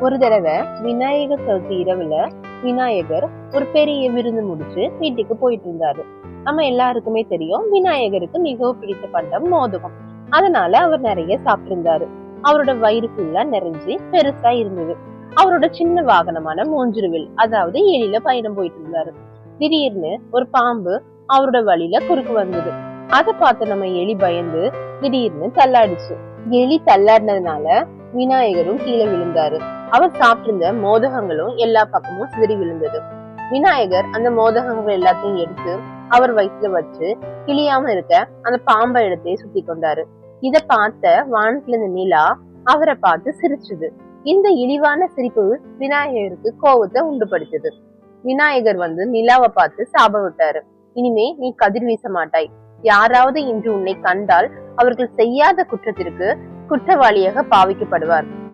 ஒரு தடவை விநாயகர் சதுர்த்தி இரவுல விநாயகர் ஒரு பெரிய விருந்து முடிச்சு வீட்டுக்கு போயிட்டு இருந்தாரு. நம்ம எல்லாருக்குமே தெரியும் விநாயகருக்கு மிகவும் பிடித்த பண்டம் மோதகம். அதனால அவர் நிறைய சாப்பிட்டிருந்தாரு. அவரோட வயிறு ஃபுல்லா நிறைஞ்சு பெருசா இருந்தது. அவரோட சின்ன வாகனமான மூஞ்சிருவில் அதாவது எலியில பயணம் போயிட்டு இருந்தாரு. திடீர்னு ஒரு பாம்பு அவரோட வழியில குறுக்கு வந்தது. அதை பார்த்து நம்ம எலி பயந்து திடீர்னு தள்ளாடிச்சு. எலி தள்ளாடினதுனால விநாயகரும் கீழே விழுந்தாரு. அவர் சாப்பிட்டிருந்த மோதகங்களும் எல்லா பக்கமும் சிதறி விழுந்தது. விநாயகர் அந்த மோதகங்கள் எல்லாத்தையும் எடுத்து அவர் வயிற்றுல வச்சு கிளியாம இருக்க அந்த பாம்பை எடுத்தே சுத்தி கொண்டாரு. இத பார்த்த வானத்துல இருந்த நிலா அவரை பார்த்து சிரிச்சுது. இந்த இழிவான சிரிப்பு விநாயகருக்கு கோபத்தை உண்டுபடுத்தது விநாயகர் வந்து நிலாவை பார்த்து சாப விட்டாரு. இனிமே நீ கதிர் வீச மாட்டாய். யாராவது இன்று உன்னை கண்டால் அவர்கள் செய்யாத குற்றத்திற்கு குற்றவாளியாக பாவிக்கப்படுவார்.